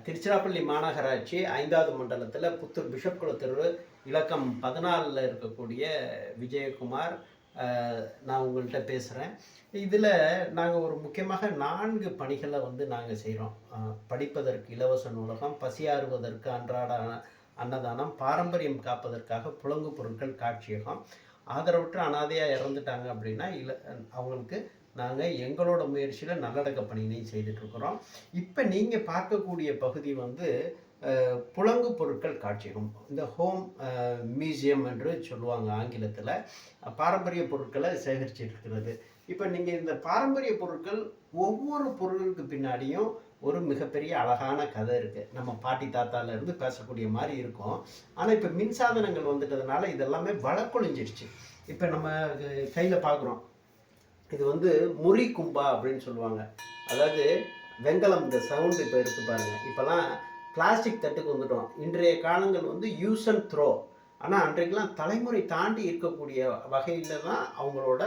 திருச்சிராப்பள்ளி மாநகராட்சி ஐந்தாவது மண்டலத்தில் புத்தூர் பிஷப் குளத்தெரு இலக்கம் பதினாலில் இருக்கக்கூடிய விஜயகுமார் நான் உங்கள்கிட்ட பேசுகிறேன் இதில் நாங்கள் ஒரு முக்கியமாக நான்கு பணிகளை வந்து நாங்கள் செய்கிறோம் படிப்பதற்கு இலவச நூலகம் பசியாறுவதற்கு அன்றாட அன்ன- அன்னதானம் பாரம்பரியம் காப்பதற்காக புலங்கு பொருட்கள் காட்சியகம் ஆதரவற்ற அனாதையாக இறந்துட்டாங்க அப்படின்னா இல்லை அவங்களுக்கு நாங்கள் எங்களோட முயற்சியில் நல்லடக்க பணியினையும் செய்துட்ருக்குறோம் இப்போ நீங்கள் பார்க்கக்கூடிய பகுதி வந்து புலங்கு பொருட்கள் காட்சியகம் இந்த ஹோம் மியூசியம் என்று சொல்லுவாங்க ஆங்கிலத்தில். பாரம்பரிய பொருட்களை சேகரிச்சிருக்கிறது இப்போ நீங்கள் இந்த பாரம்பரிய பொருட்கள் ஒவ்வொரு பொருளுக்கு பின்னாடியும் ஒரு மிகப்பெரிய அழகான கதை இருக்குது நம்ம பாட்டி தாத்தால இருந்து பேசக்கூடிய மாதிரி இருக்கும். ஆனால் இப்போ மின்சாதனங்கள் வந்துட்டதுனால இதெல்லாமே வழக்கொழிஞ்சிருச்சு இப்போ நம்ம கையில் பார்க்குறோம் இது வந்து முறி கும்பா அப்படின்னு சொல்லுவாங்க. அதாவது வெங்கலம் இந்த சவுண்டு இப்போ இருக்கு பாருங்க. இப்போலாம் பிளாஸ்டிக் தட்டுக்கு வந்துட்டோம். இன்றைய காலங்கள் வந்து யூஸ் அண்ட் த்ரோ ஆனால் அன்றைக்கெல்லாம் தலைமுறை தாண்டி இருக்கக்கூடிய வகையில் தான் அவங்களோட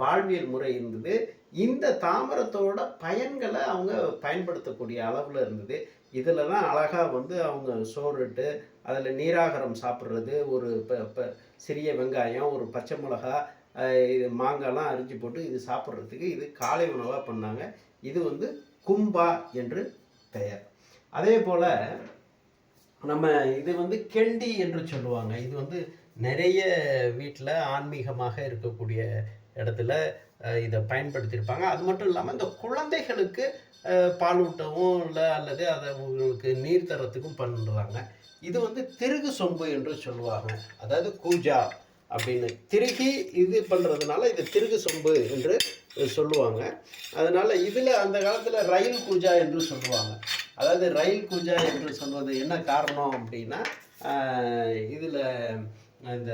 வாழ்வியல் முறை இருந்தது. இந்த தாமரத்தோட பயன்களை அவங்க பயன்படுத்தக்கூடிய அளவில் இருந்தது. இதில் தான் அழகாக வந்து அவங்க சோறுட்டு அதில் நீராகாரம் சாப்பிட்றது ஒரு இப்போ சிறிய வெங்காயம் ஒரு பச்சை மிளகா இது மாங்காய்லாம் அரிஞ்சு போட்டு இது சாப்பிட்றதுக்கு இது காலை உணவாக பண்ணாங்க. இது வந்து கும்பா என்று பெயர். அதே போல் நம்ம இது வந்து கெண்டி என்று சொல்லுவாங்க. இது வந்து நிறைய வீட்டில் ஆன்மீகமாக இருக்கக்கூடிய இடத்துல இதை பயன்படுத்தியிருப்பாங்க. அது மட்டும் இல்லாமல் இந்த குழந்தைகளுக்கு பாலூட்டவும் இல்லை அல்லது அதை உங்களுக்கு நீர் தரத்துக்கும் பண்ணுறாங்க இது வந்து திருகு சொம்பு என்று சொல்லுவாங்க. அதாவது கூஜா அப்படின்னு. திருகி இது பண்ணுறதுனால இது திருகு சொம்பு என்று சொல்லுவாங்க. அதனால் இதில் அந்த காலத்தில் ரயில் கூஜா என்று சொல்லுவாங்க. அதாவது ரயில் கூஜா என்று சொல்வது என்ன காரணம் அப்படின்னா இதில் இந்த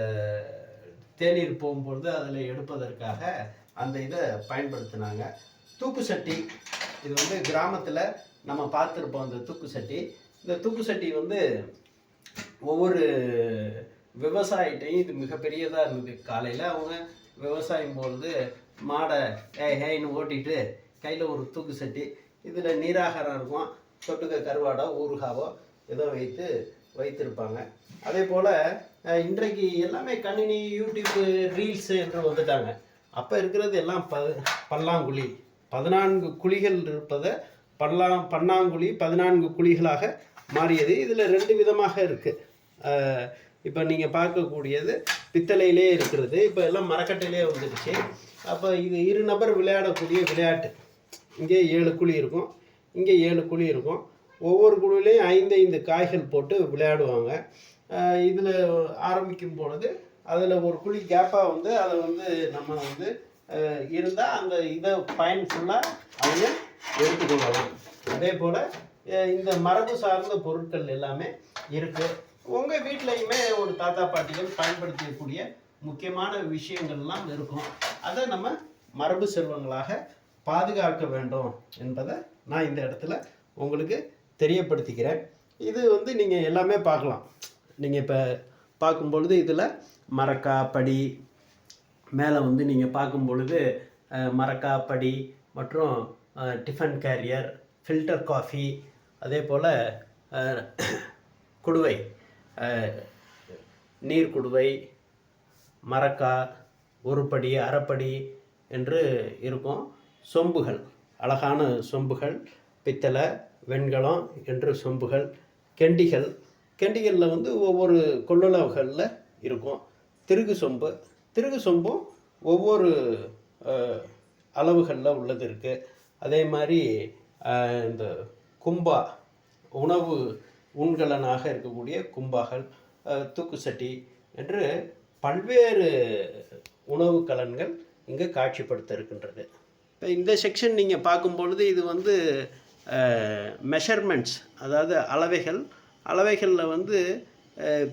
தேநீர் போகும்பொழுது அதில் எடுப்பதற்காக அந்த இதை பயன்படுத்தினாங்க. தூக்கு சட்டி இது வந்து கிராமத்தில் நம்ம பார்த்துருப்போம் அந்த தூக்கு சட்டி. இந்த தூக்கு சட்டி வந்து ஒவ்வொரு விவசாயிட்டையும் இது மிகப்பெரியதாக இருந்தது. காலையில் அவங்க விவசாயம் பொழுது மாடை ஏய் ஹேன்னு ஓட்டிட்டு கையில் ஒரு தூக்கு சட்டி. இதில் நீராகாரம் இருக்கும். தொட்டுக்க கருவாடோ ஊறுகாவோ ஏதோ வைத்து வைத்திருப்பாங்க. அதே போல் இன்றைக்கு எல்லாமே கணினி யூடியூப்பு ரீல்ஸு என்று வந்துட்டாங்க. அப்போ இருக்கிறது எல்லாம் ப பல்லாங்குழி. பதினான்கு குழிகள் இருப்பதை பல்லா பன்னாங்குழி பதினான்கு குழிகளாக மாறியது. இதில் ரெண்டு விதமாக இருக்குது இப்போ நீங்கள் பார்க்கக்கூடியது பித்தளையிலே இருக்கிறது. இப்போ எல்லாம் மரக்கட்டையிலே வந்துடுச்சு. அப்போ இது இரு நபர் விளையாடக்கூடிய விளையாட்டு. இங்கே ஏழு குழி இருக்கும். இங்கே ஏழு குழி இருக்கும். ஒவ்வொரு குழிலையும் ஐந்து ஐந்து காய்கள் போட்டு விளையாடுவாங்க. இதில் ஆரம்பிக்கும் பொழுது அதில் ஒரு குழி கேப்பாக வந்து அதை வந்து நம்ம வந்து இருந்தால் அந்த இதை பயன் ஃபுல்லாக அவங்க எடுத்துக்கொள்ளலாம். அதே போல் இந்த மரபு சார்ந்த பொருட்கள் எல்லாமே இருக்குது உங்கள் வீட்லேயுமே ஒரு தாத்தா பாட்டிகள் பயன்படுத்தக்கூடிய முக்கியமான விஷயங்கள்லாம் இருக்கும். அதை நம்ம மரபு செல்வங்களாக பாதுகாக்க வேண்டும் என்பதை நான் இந்த இடத்துல உங்களுக்கு தெரியப்படுத்திக்கிறேன். இது வந்து நீங்கள் எல்லாமே பார்க்கலாம். நீங்கள் இப்போ பார்க்கும் பொழுது இதில் மரக்கா படி மேலே வந்து நீங்கள் பார்க்கும் பொழுது மரக்காப்படி மரக்கா படி மற்றும் டிஃபன் கேரியர் ஃபில்டர் காஃபி அதே போல் குடுவை நீர் குடுவை மரக்கா ஒருபடி அரைப்படி என்று இருக்கும். சொம்புகள் அழகான சொம்புகள் பித்தளை வெண்கலம் என்று சொம்புகள் கெண்டிகள். கெண்டிகளில் வந்து ஒவ்வொரு கொள்ளளவுகளில் இருக்கும். திருகு சொம்பு. திருகு சொம்பும் ஒவ்வொரு அளவுகளில் உள்ளது இருக்குது அதே மாதிரி இந்த கும்பா உணவு உண்கலனாக இருக்கக்கூடிய கும்பாகள் தூக்கு சட்டி என்று பல்வேறு உணவு கலன்கள் இங்கே காட்சிப்படுத்த இருக்கின்றது. இப்போ இந்த செக்ஷன் நீங்கள் பார்க்கும்பொழுது இது வந்து மெஷர்மெண்ட்ஸ் அதாவது அளவைகள். அளவைகளில் வந்து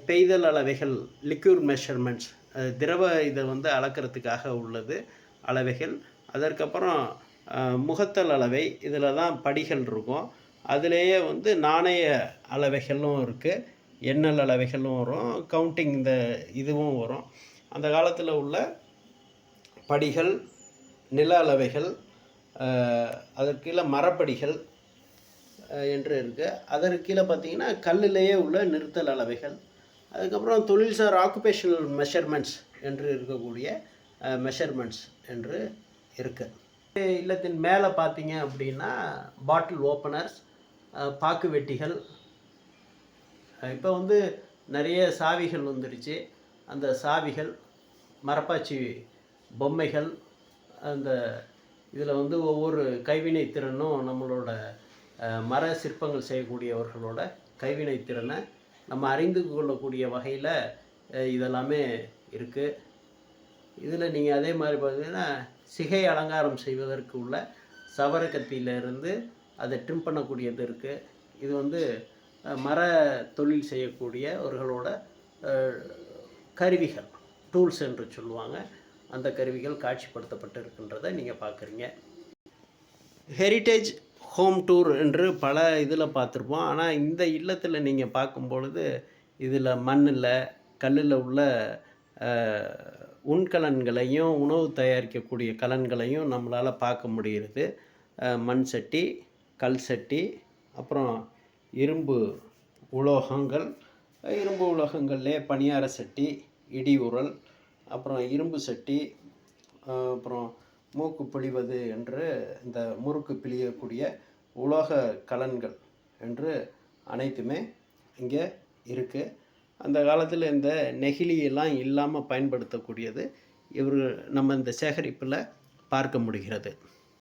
பெய்தல் அளவைகள் லிக்யூர் மெஷர்மெண்ட்ஸ் திரவ இதை வந்து அளக்கிறதுக்காக உள்ளது அளவைகள். அதற்கப்புறம் முகத்தல் அளவை. இதில் தான் படிகள் இருக்கும். அதுலேயே வந்து நாணய அளவைகளும் இருக்குது எண்ணல் அளவைகளும் வரும். கவுண்டிங் இந்த இதுவும் வரும். அந்த காலத்தில் உள்ள படிகள் நில அளவைகள் அதற்கு கீழே மரப்படிகள் என்று இருக்குது அதற்கு கீழே பார்த்தீங்கன்னா கல்லிலேயே உள்ள நிறுத்தல் அளவைகள் அதுக்கப்புறம் தொழில்சார் ஆக்குபேஷனல் மெஷர்மெண்ட்ஸ் என்று இருக்கக்கூடிய மெஷர்மெண்ட்ஸ் என்று இருக்குது இல்லத்தின் மேலே பார்த்தீங்க அப்படின்னா பாட்டில் ஓப்பனர்ஸ் பாக்கு வெட்டிகள். இப்போ வந்து நிறைய சாவிகள் வந்துருச்சு. அந்த சாவிகள் மரப்பாச்சி பொம்மைகள் அந்த இதில் வந்து ஒவ்வொரு கைவினை திறனும் நம்மளோட மர சிற்பங்கள் செய்யக்கூடியவர்களோட கைவினை திறனை நம்ம அறிந்து கொள்ளக்கூடிய வகையில் இதெல்லாமே இருக்குது இதில் நீங்கள் அதே மாதிரி பார்த்தீங்கன்னா சிகை அலங்காரம் செய்வதற்கு உள்ள சவரக்கத்தியிலிருந்து அதை ட்ரிம் பண்ணக்கூடியது இருக்குது இது வந்து மர தொழில் செய்யக்கூடியவர்களோட கருவிகள் டூல்ஸ் என்று சொல்லுவாங்க. அந்த கருவிகள் காட்சிப்படுத்தப்பட்டு இருக்கின்றதை நீங்கள் பார்க்குறீங்க ஹெரிட்டேஜ் ஹோம் டூர் என்று பல இதில் பார்த்துருப்போம். ஆனால் இந்த இல்லத்தில் நீங்கள் பார்க்கும் பொழுது இதில் மண்ணில் கல்லில் உள்ள உண்கலன்களையும் உணவு தயாரிக்கக்கூடிய கலன்களையும் நம்மளால் பார்க்க முடிகிறது. மண் சட்டி கல் சட்டி அப்புறம் இரும்பு உலோகங்கள் இரும்பு உலோகங்கள்லே பணியார சட்டி இடி உரல் அப்புறம் இரும்பு சட்டி அப்புறம் மூக்கு பிழிவது என்று இந்த முறுக்கு பிழியக்கூடிய உலோக கலன்கள் என்று அனைத்துமே இங்கே இருக்குது அந்த காலத்தில் இந்த நெகிழியெல்லாம் இல்லாமல் பயன்படுத்தக்கூடியது இவர் நம்ம இந்த சேகரிப்பில் பார்க்க முடிகிறது.